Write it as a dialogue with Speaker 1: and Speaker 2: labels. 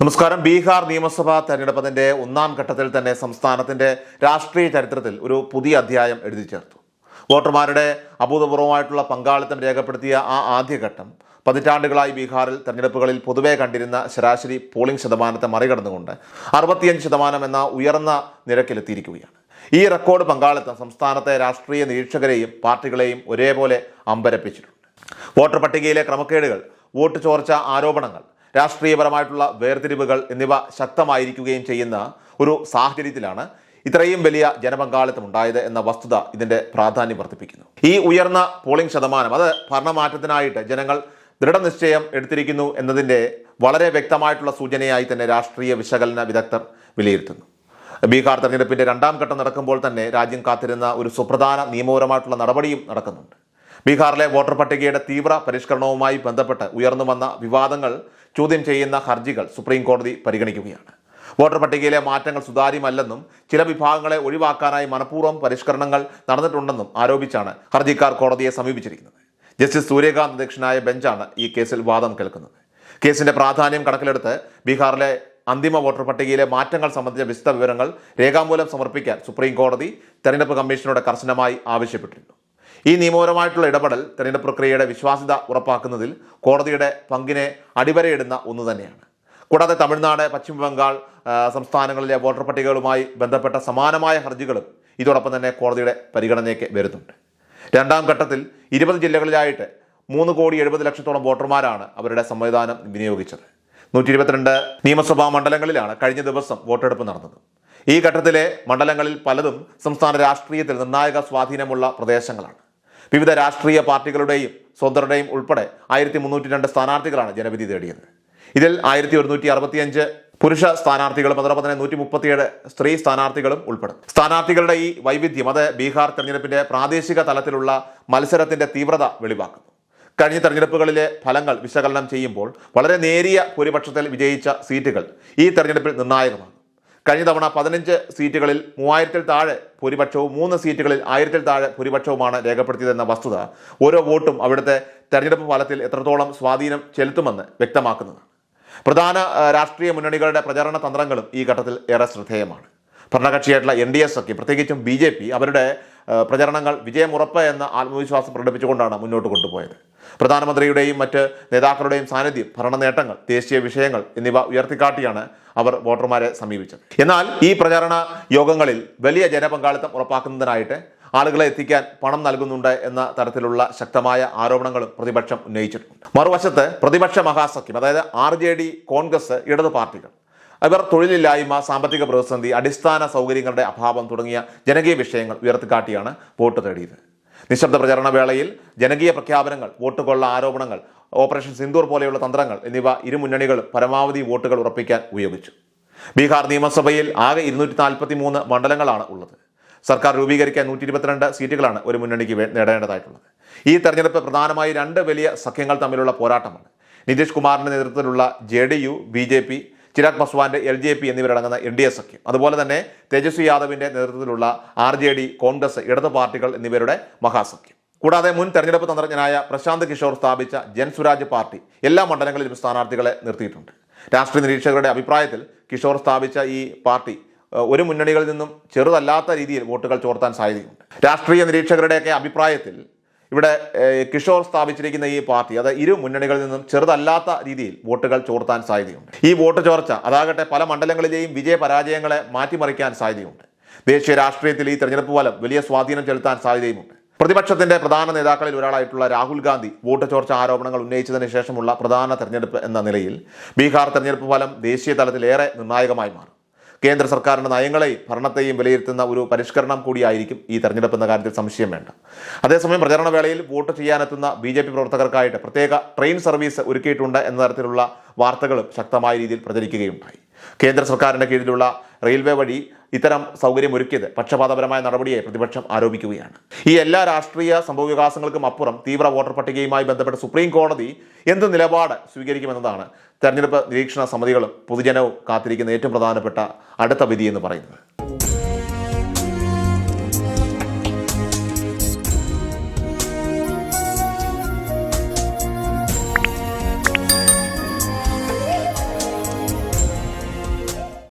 Speaker 1: നമസ്കാരം. ബീഹാർ നിയമസഭാ തെരഞ്ഞെടുപ്പതിന്റെ ഒന്നാം ഘട്ടത്തിൽ തന്നെ സംസ്ഥാനത്തിന്റെ രാഷ്ട്രീയ ചരിത്രത്തിൽ ഒരു പുതിയ അധ്യായം എഴുതി ചേർത്തു. വോട്ടർമാരുടെ അഭൂതപൂർവമായിട്ടുള്ള പങ്കാളിത്തം രേഖപ്പെടുത്തിയ ആ ആദ്യഘട്ടം പതിറ്റാണ്ടുകളായി ബീഹാറിൽ തെരഞ്ഞെടുപ്പുകളിൽ പൊതുവെ കണ്ടിരുന്ന ശരാശരി പോളിംഗ് ശതമാനത്തെ മറികടന്നുകൊണ്ട് അറുപത്തിയഞ്ച് ശതമാനം എന്ന ഉയർന്ന നിരക്കിലെത്തിയിരിക്കുകയാണ്. ഈ റെക്കോർഡ് പങ്കാളിത്തം സംസ്ഥാനത്തെ രാഷ്ട്രീയ നിരീക്ഷകരെയും പാർട്ടികളെയും ഒരേപോലെ അമ്പരപ്പിച്ചിട്ടുണ്ട്. വോട്ടർ പട്ടികയിലെ ക്രമക്കേടുകൾ വോട്ട് ചോർച്ച ആരോപണങ്ങൾ രാഷ്ട്രീയപരമായിട്ടുള്ള വേർതിരിവുകൾ എന്നിവ ശക്തമായിരിക്കുകയും ചെയ്യുന്ന ഒരു സാഹചര്യത്തിലാണ് ഇത്രയും വലിയ ജനപങ്കാളിത്തം ഉണ്ടായത് എന്ന വസ്തുത ഇതിന്റെ പ്രാധാന്യം വർദ്ധിപ്പിക്കുന്നു. ഈ ഉയർന്ന പോളിംഗ് ശതമാനം അത് ഭരണമാറ്റത്തിനായിട്ട് ജനങ്ങൾ ദൃഢനിശ്ചയം എടുത്തിരിക്കുന്നു എന്നതിന്റെ വളരെ വ്യക്തമായിട്ടുള്ള സൂചനയായി തന്നെ രാഷ്ട്രീയ വിശകലന വിദഗ്ധർ വിലയിരുത്തുന്നു. ബീഹാർ തെരഞ്ഞെടുപ്പിന്റെ രണ്ടാം ഘട്ടം നടക്കുമ്പോൾ തന്നെ രാജ്യം കാത്തിരുന്ന ഒരു സുപ്രധാന നിയമപരമായിട്ടുള്ള നടപടിയും നടക്കുന്നുണ്ട്. ബീഹാറിലെ വോട്ടർ പട്ടികയുടെ തീവ്ര പരിഷ്കരണവുമായി ബന്ധപ്പെട്ട് ഉയർന്നു വന്ന വിവാദങ്ങൾ ചോദ്യം ചെയ്യുന്ന ഹർജികൾ സുപ്രീം കോടതി പരിഗണിക്കുകയാണ്. വോട്ടർ പട്ടികയിലെ മാറ്റങ്ങൾ സുതാര്യമല്ലെന്നും ചില വിഭാഗങ്ങളെ ഒഴിവാക്കാനായി മനഃപൂർവം പരിഷ്കരണങ്ങൾ നടന്നിട്ടുണ്ടെന്നും ആരോപിച്ചാണ് ഹർജിക്കാർ കോടതിയെ സമീപിച്ചിരിക്കുന്നത്. ജസ്റ്റിസ് സൂര്യകാന്ത് അധ്യക്ഷനായ ബെഞ്ചാണ് ഈ കേസിൽ വാദം കേൾക്കുന്നത്. കേസിന്റെ പ്രാധാന്യം കണക്കിലെടുത്ത് ബീഹാറിലെ അന്തിമ വോട്ടർ പട്ടികയിലെ മാറ്റങ്ങൾ സംബന്ധിച്ച വിശദ വിവരങ്ങൾ രേഖാമൂലം സമർപ്പിക്കാൻ സുപ്രീം കോടതി തെരഞ്ഞെടുപ്പ് കമ്മീഷനോട് കർശനമായി ആവശ്യപ്പെട്ടിരുന്നു. ഈ നിയമപരമായിട്ടുള്ള ഇടപെടൽ തെരഞ്ഞെടുപ്പ് പ്രക്രിയയുടെ വിശ്വാസ്യത ഉറപ്പാക്കുന്നതിൽ കോടതിയുടെ പങ്കിനെ അടിവരയിടുന്ന ഒന്ന് തന്നെയാണ്. കൂടാതെ തമിഴ്നാട് പശ്ചിമ ബംഗാൾ സംസ്ഥാനങ്ങളിലെ വോട്ടർ പട്ടികകളുമായി ബന്ധപ്പെട്ട സമാനമായ ഹർജികളും ഇതോടൊപ്പം തന്നെ കോടതിയുടെ പരിഗണനയ്ക്ക് വരുന്നുണ്ട്. രണ്ടാം ഘട്ടത്തിൽ ഇരുപത് ജില്ലകളിലായിട്ട് മൂന്ന് കോടി എഴുപത് ലക്ഷത്തോളം വോട്ടർമാരാണ് അവരുടെ സംവിധാനം വിനിയോഗിച്ചത്. നൂറ്റി ഇരുപത്തിരണ്ട് നിയമസഭാ മണ്ഡലങ്ങളിലാണ് കഴിഞ്ഞ ദിവസം വോട്ടെടുപ്പ് നടന്നത്. ഈ ഘട്ടത്തിലെ മണ്ഡലങ്ങളിൽ പലതും സംസ്ഥാന രാഷ്ട്രീയത്തിൽ നിർണായക സ്വാധീനമുള്ള പ്രദേശങ്ങളാണ്. വിവിധ രാഷ്ട്രീയ പാർട്ടികളുടെയും സ്വതന്ത്രരുടെയും ഉൾപ്പെടെ ആയിരത്തി മുന്നൂറ്റി രണ്ട് സ്ഥാനാർത്ഥികളാണ് ജനവിധി തേടിയത്. ഇതിൽ ആയിരത്തി ഒരുന്നൂറ്റി അറുപത്തിയഞ്ച് പുരുഷ സ്ഥാനാർത്ഥികളും അതോടൊപ്പം തന്നെ നൂറ്റി മുപ്പത്തിയേഴ് സ്ത്രീ സ്ഥാനാർത്ഥികളും ഉൾപ്പെടും സ്ഥാനാർത്ഥികളുടെ ഈ വൈവിധ്യം അത് ബീഹാർ തെരഞ്ഞെടുപ്പിന്റെ പ്രാദേശിക തലത്തിലുള്ള മത്സരത്തിന്റെ തീവ്രത വെളിവാക്കുന്നു. കഴിഞ്ഞ തെരഞ്ഞെടുപ്പുകളിലെ ഫലങ്ങൾ വിശകലനം ചെയ്യുമ്പോൾ വളരെ നേരിയ ഭൂരിപക്ഷത്തിൽ വിജയിച്ച സീറ്റുകൾ ഈ തെരഞ്ഞെടുപ്പിൽ നിർണായകമാണ്. കഴിഞ്ഞ തവണ പതിനഞ്ച് സീറ്റുകളിൽ മൂവായിരത്തിൽ താഴെ ഭൂരിപക്ഷവും മൂന്ന് സീറ്റുകളിൽ ആയിരത്തിൽ താഴെ ഭൂരിപക്ഷവുമാണ് രേഖപ്പെടുത്തിയതെന്ന വസ്തുത ഓരോ വോട്ടും അവിടുത്തെ തെരഞ്ഞെടുപ്പ് ഫലത്തിൽ എത്രത്തോളം സ്വാധീനം ചെലുത്തുമെന്ന് വ്യക്തമാക്കുന്നതാണ് പ്രധാന രാഷ്ട്രീയ മുന്നണികളുടെ പ്രചാരണ തന്ത്രങ്ങളും ഈ ഘട്ടത്തിൽ ഏറെ ശ്രദ്ധേയമാണ്. ഭരണകക്ഷിയായിട്ടുള്ള എൻ ഡി എസ് ഒക്കെ പ്രത്യേകിച്ചും ബി ജെ പി അവരുടെ പ്രചരണങ്ങൾ വിജയമുറപ്പ് എന്ന ആത്മവിശ്വാസം പ്രകടിപ്പിച്ചുകൊണ്ടാണ് മുന്നോട്ട് കൊണ്ടുപോയത്. പ്രധാനമന്ത്രിയുടെയും മറ്റ് നേതാക്കളുടെയും സാന്നിധ്യം ഭരണ നേട്ടങ്ങൾ ദേശീയ വിഷയങ്ങൾ എന്നിവ ഉയർത്തിക്കാട്ടിയാണ് അവർ വോട്ടർമാരെ സമീപിച്ചത്. എന്നാൽ ഈ പ്രചാരണ യോഗങ്ങളിൽ വലിയ ജനപങ്കാളിത്തം ഉറപ്പാക്കുന്നതിനായിട്ട് ആളുകളെ എത്തിക്കാൻ പണം നൽകുന്നുണ്ട് എന്ന തരത്തിലുള്ള ശക്തമായ ആരോപണങ്ങളും പ്രതിപക്ഷം ഉന്നയിച്ചിട്ടുണ്ട്. മറുവശത്ത് പ്രതിപക്ഷ മഹാസഖ്യം അതായത് ആർ കോൺഗ്രസ് ഇടതു പാർട്ടികൾ ഇവർ തൊഴിലില്ലായ്മ സാമ്പത്തിക പ്രതിസന്ധി അടിസ്ഥാന സൗകര്യങ്ങളുടെ അഭാവം തുടങ്ങിയ ജനകീയ വിഷയങ്ങൾ ഉയർത്തിക്കാട്ടിയാണ് വോട്ട് തേടിയത്. നിശബ്ദ പ്രചരണ വേളയിൽ ജനകീയ പ്രഖ്യാപനങ്ങൾ വോട്ട് കൊള്ള ആരോപണങ്ങൾ ഓപ്പറേഷൻ സിന്ദൂർ പോലെയുള്ള തന്ത്രങ്ങൾ എന്നിവ ഇരുമുന്നണികളും പരമാവധി വോട്ടുകൾ ഉറപ്പിക്കാൻ ഉപയോഗിച്ചു. ബീഹാർ നിയമസഭയിൽ ആകെ ഇരുന്നൂറ്റി നാൽപ്പത്തി മൂന്ന് മണ്ഡലങ്ങളാണ് ഉള്ളത്. സർക്കാർ രൂപീകരിക്കാൻ നൂറ്റി ഇരുപത്തിരണ്ട് സീറ്റുകളാണ് ഒരു മുന്നണിക്ക് നേടേണ്ടതായിട്ടുള്ളത്. ഈ തെരഞ്ഞെടുപ്പ് പ്രധാനമായി രണ്ട് വലിയ സഖ്യങ്ങൾ തമ്മിലുള്ള പോരാട്ടമാണ്. നിതീഷ് കുമാറിന്റെ നേതൃത്വത്തിലുള്ള J D U B J P Chirag പസ്വാന്റെ L J P എന്നിവരടങ്ങുന്ന എൻ ഡി എ സഖ്യം അതുപോലെ തന്നെ തേജസ്വി യാദവിന്റെ നേതൃത്വത്തിലുള്ള ആർ ജെ ഡി കോൺഗ്രസ് ഇടത് പാർട്ടികൾ എന്നിവരുടെ മഹാസഖ്യം. കൂടാതെ മുൻ തെരഞ്ഞെടുപ്പ് തന്ത്രജ്ഞനായ പ്രശാന്ത് കിഷോർ സ്ഥാപിച്ച ജൻസ്വരാജ് പാർട്ടി എല്ലാ മണ്ഡലങ്ങളിലും സ്ഥാനാർത്ഥികളെ നിർത്തിയിട്ടുണ്ട്. രാഷ്ട്രീയ നിരീക്ഷകരുടെ അഭിപ്രായത്തിൽ കിഷോർ സ്ഥാപിച്ച ഈ പാർട്ടി ഒരു മുന്നണികളിൽ നിന്നും ചെറുതല്ലാത്ത രീതിയിൽ വോട്ടുകൾ ചോർത്താൻ സാധ്യതയുണ്ട്. രാഷ്ട്രീയ നിരീക്ഷകരുടെയൊക്കെ അഭിപ്രായത്തിൽ ഇവിടെ കിഷോർ സ്ഥാപിച്ചിരിക്കുന്ന ഈ പാർട്ടി അത് ഇരു മുന്നണികളിൽ നിന്നും ചെറുതല്ലാത്ത രീതിയിൽ വോട്ടുകൾ ചോർത്താൻ സാധ്യതയുണ്ട്. ഈ വോട്ട് ചോർച്ച അതാകട്ടെ പല മണ്ഡലങ്ങളിലെയും വിജയ പരാജയങ്ങളെ മാറ്റിമറിക്കാൻ സാധ്യതയുണ്ട്. ദേശീയ രാഷ്ട്രീയത്തിൽ ഈ തെരഞ്ഞെടുപ്പ് ഫലം വലിയ സ്വാധീനം ചെലുത്താൻ സാധ്യതയുമുണ്ട്. പ്രതിപക്ഷത്തിന്റെ പ്രധാന നേതാക്കളിൽ ഒരാളായിട്ടുള്ള രാഹുൽ ഗാന്ധി വോട്ട് ചോർച്ച ആരോപണങ്ങൾ ഉന്നയിച്ചതിന് ശേഷമുള്ള പ്രധാന തെരഞ്ഞെടുപ്പ് എന്ന നിലയിൽ ബീഹാർ തെരഞ്ഞെടുപ്പ് ഫലം ദേശീയ തലത്തിൽ ഏറെ നിർണായകമായി മാറും. കേന്ദ്ര സർക്കാരിന്റെ നയങ്ങളെയും ഭരണത്തെയും വിലയിരുത്തുന്ന ഒരു പരിഷ്കരണം കൂടിയായിരിക്കും ഈ തെരഞ്ഞെടുപ്പ് എന്ന കാര്യത്തിൽ സംശയം വേണ്ട. അതേസമയം പ്രചരണ വേളയിൽ വോട്ട് ചെയ്യാനെത്തുന്ന ബി ജെ പി പ്രവർത്തകർക്കായിട്ട് പ്രത്യേക ട്രെയിൻ സർവീസ് ഒരുക്കിയിട്ടുണ്ട് എന്ന തരത്തിലുള്ള വാർത്തകളും ശക്തമായ രീതിയിൽ പ്രചരിക്കുകയുണ്ടായി. കേന്ദ്ര സർക്കാരിന്റെ കീഴിലുള്ള റെയിൽവേ വഴി ഇത്തരം സൗകര്യം ഒരുക്കിയത് പക്ഷപാതപരമായ നടപടിയെ പ്രതിപക്ഷം ആരോപിക്കുകയാണ്. ഈ എല്ലാ രാഷ്ട്രീയ സംഭവവികാസങ്ങൾക്കും അപ്പുറം തീവ്ര വോട്ടർ പട്ടികയുമായി ബന്ധപ്പെട്ട് സുപ്രീം കോടതി എന്ത് നിലപാട് സ്വീകരിക്കുമെന്നതാണ് തെരഞ്ഞെടുപ്പ് നിരീക്ഷണ സമിതികളും പൊതുജനവും കാത്തിരിക്കുന്ന ഏറ്റവും പ്രധാനപ്പെട്ട അടുത്ത വിധി എന്ന് പറയുന്നത്.